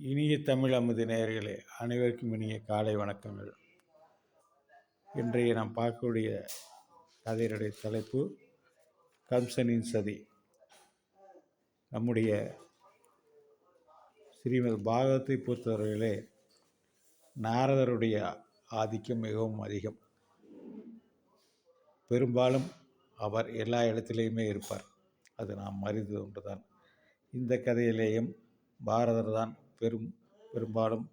இனிய தமிழ் அமுது நேயர்களே அனைவருக்கும் இனிய காலை வணக்கங்கள். இன்றைய நாம் பார்க்கக்கூடிய கதையினுடைய தலைப்பு கம்சனின் சதி. நம்முடைய ஸ்ரீமத் பாகவத்தை பொறுத்தவரையிலே நாரதருடைய ஆதிக்கம் மிகவும் அதிகம். பெரும்பாலும் அவர் எல்லா இடத்திலையுமே இருப்பார். அது நாம் அறிந்தது ஒன்றுதான். இந்த கதையிலேயும் பாரதர் தான் பெரும் பெரும்பாலும்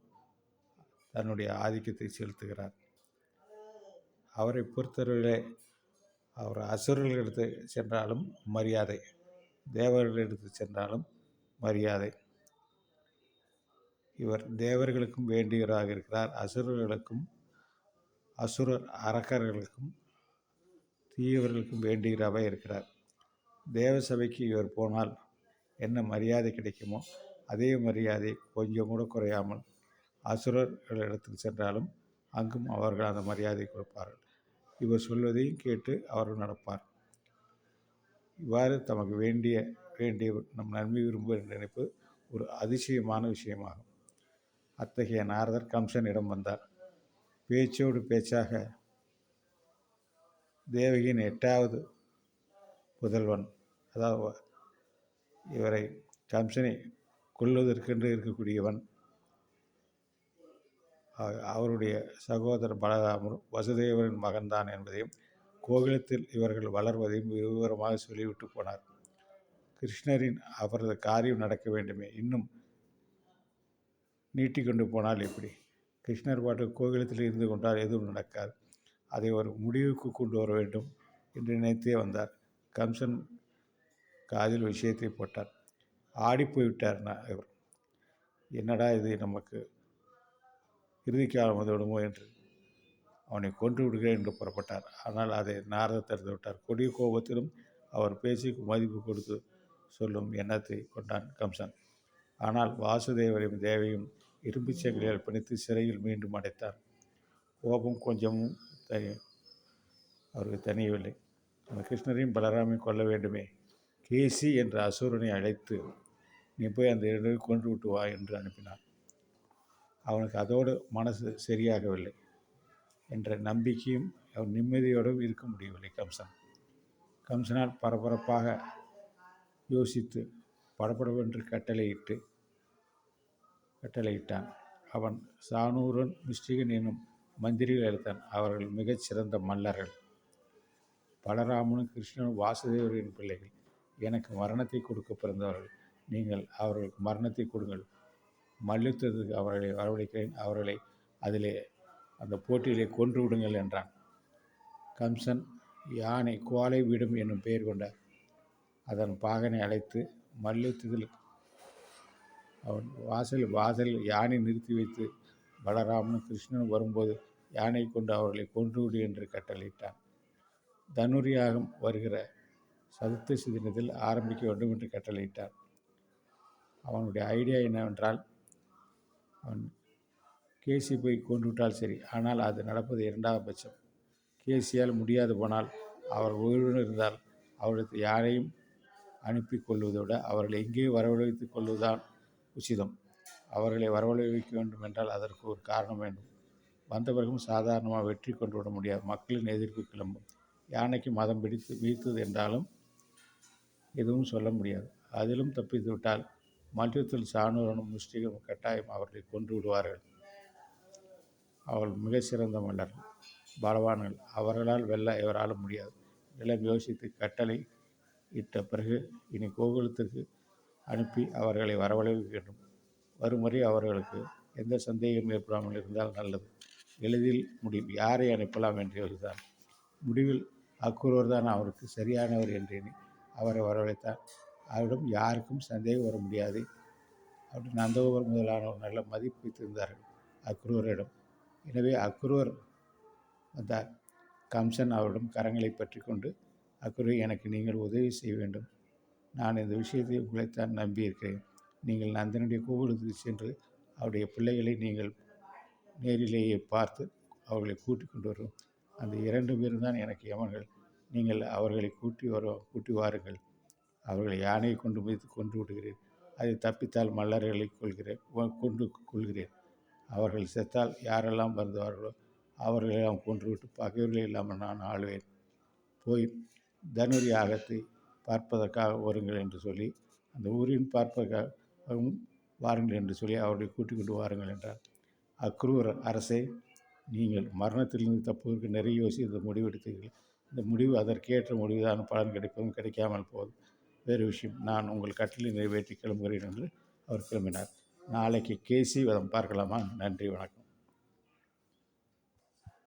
தன்னுடைய ஆதிக்கத்தை செலுத்துகிறார். அவரை பொறுத்தவரையிலே அவர் அசுரர்களிடத்து சென்றாலும் மரியாதை. தேவர்களிடத்து சென்றாலும் மரியாதை. இவர் தேவர்களுக்கும் வேண்டியவராக இருக்கிறார். அசுரர்களுக்கும் அசுரர் அரக்கர்களுக்கும் தீயவர்களுக்கும் வேண்டுகிறவை இருக்கிறார். தேவ சபைக்கு இவர் போனால் என்ன மரியாதை கிடைக்குமோ அதே மரியாதை கொஞ்சம் கூட குறையாமல் அசுரர்களிடத்தில் சென்றாலும் அங்கும் அவர்கள் அந்த மரியாதை கொடுப்பார்கள். இவர் சொல்வதையும் கேட்டு அவர்கள் நடப்பார். இவ்வாறு தமக்கு வேண்டிய வேண்டிய நம் நன்மை விரும்புகிற நினைப்பு ஒரு அதிசயமான விஷயமாகும். அத்தகைய நாரதர் கம்சனிடம் வந்தார். பேச்சோடு பேச்சாக தேவகியின் எட்டாவது புதல்வன் அதாவது இவரை கம்சனை கொல்வதற்கென்று இருக்கக்கூடியவன். அவருடைய சகோதரர் பலராமர் வசுதேவரின் மகன்தான் என்பதையும் கோகுலத்தில் இவர்கள் வளர்வதையும் விவரமாக சொல்லிவிட்டு போனார். கிருஷ்ணரின் அவரது காரியம் நடக்க வேண்டுமே இன்னும் நீட்டிக்கொண்டு போனால் எப்படி? கிருஷ்ணர் பாட்டு கோகுலத்தில் இருந்து கொண்டால் எதுவும் நடக்காது. அதை ஒரு முடிவுக்கு கொண்டு வர வேண்டும் என்று நினைத்தே வந்தார். கம்சன் காதில் விஷயத்தை போட்டார். ஆடி போய்விட்டார்னா இவர். என்னடா இது நமக்கு இறுதிக்காலம் வந்து விடுமோ என்று. அவனை கொன்று விடுகிறேன் என்று புறப்பட்டார். ஆனால் அதை நாரத தடுத்து விட்டார். கொடிய கோபத்திலும் அவர் பேச்சுக்கு மதிப்பு கொடுத்து சொல்லும் எண்ணத்தை கொண்டான் கம்சன். ஆனால் வாசுதேவரையும் தேவையும் இரும்பு சங்கிலியால் பிணித்து சிறையில் மீண்டும் அடைத்தார். கோபம் கொஞ்சமும் தனி அவருக்கு தனியவில்லை கிருஷ்ணரையும் பலராமையும் கொல்ல வேண்டுமே. கேசி என்ற அசுரனை அழைத்து நீ போய் அந்த இடத்தை கொன்று விட்டு வா என்று அனுப்பினான். அவனுக்கு அதோடு மனசு சரியாகவில்லை என்ற நம்பிக்கையும் அவன் நிம்மதியோடும் இருக்க முடியவில்லை கம்சன். கம்சனால் பரபரப்பாக யோசித்து படப்படவென்று கட்டளையிட்டு கட்டளையிட்டான். அவன் சானூரன் மிஸ்டிகன் என்னும் மந்திரிகள் எடுத்தான் அவர்கள் மிகச் சிறந்த மல்லர்கள் பலராமனும் கிருஷ்ணனும் வாசுதேவரின் பிள்ளைகள். எனக்கு மரணத்தை கொடுக்க பிறந்தவர்கள். நீங்கள் அவர்களுக்கு மரணத்தை கொடுங்கள். மல்யுத்தத்துக்கு அவர்களை வரவழைக்கிறேன். அவர்களை அதிலே அந்த போட்டியிலே கொன்று விடுங்கள் என்றான். கம்சன் யானை கோலை விடும் என்னும் பெயர் கொண்ட அதன் பாகனை அழைத்து மல்யுத்தத்தில் அவன் வாசல் வாசல் யானை நிறுத்தி வைத்து பலராமனும் கிருஷ்ணன் வரும்போது யானை கொண்டு அவர்களை கொன்றுவிடு என்று கட்டளையிட்டான். தனுரியாகம் வருகிற சதுர்த்தசி தினத்தில் ஆரம்பிக்க வேண்டும் என்று கட்டளையிட்டார் அவனுடைய ஐடியா என்னவென்றால் அவன் கேசி போய் கொண்டு விட்டால் சரி ஆனால் அது நடப்பது இரண்டாவது பட்சம். கேசியால் முடியாது போனால் அவர் உயிருடன் இருந்தால் அவர்களுக்கு யாரையும் அனுப்பி கொள்வதை விட அவர்களை எங்கே வரவழைத்துக் கொள்வதுதான் உச்சிதம். அவர்களை வரவழைக்க வேண்டும் என்றால் அதற்கு ஒரு காரணம் வேண்டும். வந்த பிறகும் சாதாரணமாக வெற்றி கொண்டு விட முடியாது. மக்களின் எதிர்ப்பு கிளம்பும். யானைக்கு மதம் பிடித்து வீழ்த்தது என்றாலும் எதுவும் சொல்ல முடியாது. அதிலும் தப்பித்து விட்டால் மல்யுத்தத்தில் சாணூரனும் முஸ்லிகளும் கட்டாயம் அவர்களை கொன்று விடுவார்கள். அவள் மிக சிறந்த மன்னர். பலவான்கள் அவர்களால் வெல்ல இவரால் முடியாது. நிலம் யோசித்து கட்டளை இட்ட பிறகு இனி கோகுலத்திற்கு அனுப்பி அவர்களை வரவழைக்க வேண்டும் வருமுறை அவர்களுக்கு எந்த சந்தேகம் ஏற்படாமல் இருந்தால் நல்லது. எளிதில் முடியும் யாரை அனுப்பலாம் என்று யோசித்தார் முடிவில் அக்குருவர் தான் அவருக்கு சரியானவர் என்று அவரை வரவழைத்தார் அவரிடம் யாருக்கும் சந்தேகம் வர முடியாது. அப்படி நந்தகோபர் முதலானவர் நல்ல மதிப்பு வைத்திருந்தார்கள். அக்ரூரிடம் எனவே அக்ரூர் வந்தார். கம்சன் அவரிடம் கரங்களை பற்றி கொண்டு அக்ரூர் எனக்கு நீங்கள் உதவி செய்ய வேண்டும். நான் இந்த விஷயத்தை உங்களைத்தான் நம்பியிருக்கிறேன். நீங்கள் நந்தனுடைய கோவிலுக்கு சென்று அவருடைய பிள்ளைகளை நீங்கள் நேரிலேயே பார்த்து அவர்களை கூட்டி கொண்டு வரும். அந்த இரண்டு பேரும் தான் எனக்கு யமன்கள். நீங்கள் அவர்களை கூட்டி வர கூட்டி வாருங்கள். அவர்களை யானையை கொண்டு வைத்து கொன்று விடுகிறேன். அதை தப்பித்தால் மல்லர்களை கொள்கிறேன் கொண்டு கொள்கிறேன் அவர்கள் செத்தால் யாரெல்லாம் வருவார்களோ அவர்களெல்லாம் கொன்றுவிட்டு பகைவர்கள் இல்லாமல் நான் ஆழ்வேன் போய் தனுரி ஆகத்தை பார்ப்பதற்காக வருங்கள் என்று சொல்லி அந்த ஊரின் பார்ப்பதற்காகவும் வாருங்கள் என்று சொல்லி அவர்களை கூட்டிக் கொண்டு வாருங்கள் என்றார். அக்ரூர் அரசே நீங்கள் மரணத்திலிருந்து தப்புவதற்கு நிறைய யோசித்து இந்த முடிவெடுத்தீர்கள். இந்த முடிவு அதற்கேற்ற முடிவுதான். பலன் கிடைப்பதும் கிடைக்காமல் போதும். வேறு விஷயம். நான் உங்கள் கட்டளை நிறைவேற்றி கிளம்புகிறேன் என்று அவர் கிளம்பினார். நாளைக்கு கேசி வதம் பார்க்கலாமா? நன்றி வணக்கம்.